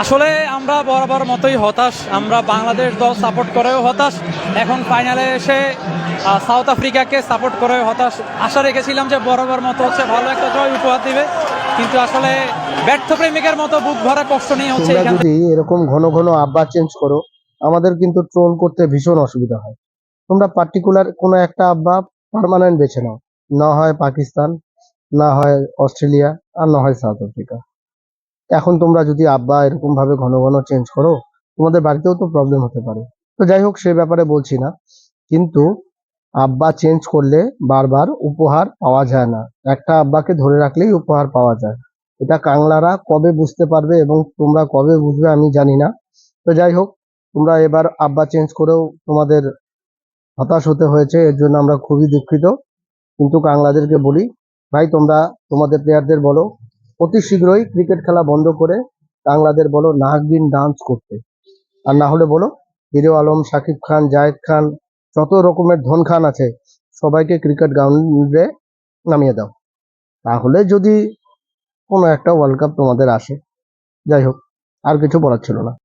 আসলে আমরা বরাবর মতোই হতাশ। আমরা বাংলাদেশ দল সাপোর্ট করেও হতাশ। এখন ফাইনালে এসে সাউথ আফ্রিকাকে সাপোর্ট করেও হতাশ। আশা রেখেছিলাম যে বরাবর মতো হচ্ছে ভালো একটা জয় উপহার দিবে। কিন্তু আসলে ব্যর্থ প্রেমিকের মতো বুক ভরা কষ্ট নিয়ে হচ্ছে যদি এরকম ঘন ঘন আব্বা চেঞ্জ করো আমাদের কিন্তু ট্রোল করতে ভীষণ অসুবিধা হয়। তোমরা পার্টিকুলার কোনো একটা আব্বা পার্মানেন্ট বেছে নাও। না হয় পাকিস্তান না হয় অস্ট্রেলিয়া আর না হয় সাউথ আফ্রিকা এখন তোমরা যদি আব্বা এরকম ভাবে ঘন ঘন চেঞ্জ করো, তোমাদের বাড়িতেও তো প্রবলেম হতে পারে। তো যাই হোক, সে ব্যাপারে বলছি না। কিন্তু আব্বা চেঞ্জ করলে বারবার উপহার পাওয়া যায় না। একটা আব্বাকে ধরে রাখলেই উপহার পাওয়া যায়। এটা কাংলারা কবে বুঝতে পারবে এবং তোমরা কবে বুঝবে আমি জানি না। তো যাই হোক, তোমরা এবার আব্বা চেঞ্জ করেও তোমাদের হতাশ হতে হয়েছে, এর জন্য আমরা খুবই দুঃখিত। কিন্তু কাংলাদেরকে বলি, ভাই তোমরা তোমাদের প্লেয়ারদের বলো অতি শীঘ্রই ক্রিকেট খেলা বন্ধ করে বাংলাদের বলো নাহবিন ডান্স করতে। আর না হলে বলো হিরো আলম, শাকিব খান, জায়েদ খান, যত রকমের ধন খান আছে, সবাইকে ক্রিকেট গ্রাউন্ডে নামিয়ে দাও। তাহলে যদি কোনো একটা ওয়ার্ল্ড কাপ তোমাদের আসে, যাই হোক, আর কিছু বলার ছিল না।